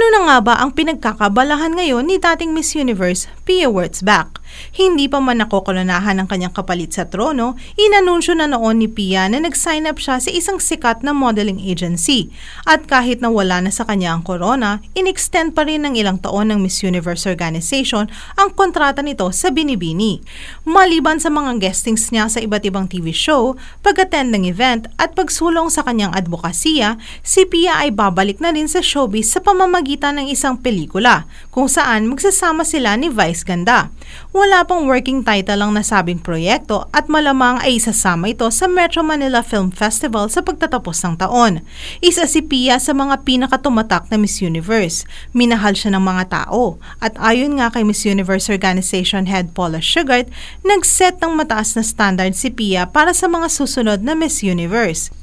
Ano na nga ba ang pinagkakabalahan ngayon ni dating Miss Universe, Pia Wurtzbach? Hindi pa man nakokolonahan ng kanyang kapalit sa trono, inanunsyo na noon ni Pia na nag-sign up siya sa isang sikat na modeling agency. At kahit na wala na sa kanya ang corona, in-extend pa rin ng ilang taon ng Miss Universe Organization ang kontrata nito sa Binibini. Maliban sa mga guestings niya sa iba't ibang TV show, pag-attend ng event at pagsulong sa kanyang advokasya, si Pia ay babalik na rin sa showbiz sa pamamagitan ng isang pelikula kung saan magsasama sila ni Vice Ganda. Wala pang working title ang nasabing proyekto at malamang ay isasama ito sa Metro Manila Film Festival sa pagtatapos ng taon. Isa si Pia sa mga pinakatumatak na Miss Universe. Minahal siya ng mga tao at ayon nga kay Miss Universe Organization Head Paula Sugart, nag-set ng mataas na standard si Pia para sa mga susunod na Miss Universe.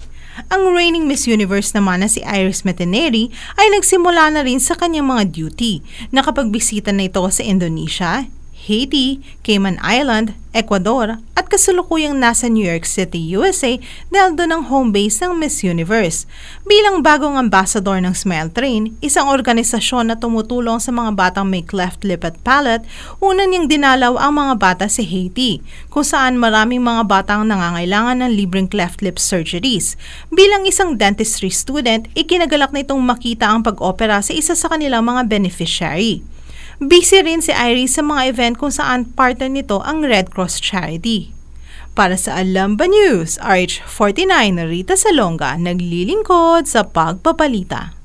Ang reigning Miss Universe naman na si Iris Meteneri ay nagsimula na rin sa kanyang mga duty. Nakapagbisita na ito sa Indonesia, Haiti, Cayman Island, Ecuador at kasulukuyang nasa New York City, USA dahil doon ang home base ng Miss Universe. Bilang bagong ambassador ng Smile Train, isang organisasyon na tumutulong sa mga batang may cleft lip at palate, una niyang dinalaw ang mga bata sa Haiti, kung saan maraming mga batang nangangailangan ng libreng cleft lip surgeries. Bilang isang dentistry student, ikinagalak nitong makita ang pag-opera sa isa sa kanilang mga beneficiary. Busy rin si Iris sa mga event kung saan partner nito ang Red Cross Charity. Para sa Alamba News, RH49 Rita Salonga naglilingkod sa pagpapalita.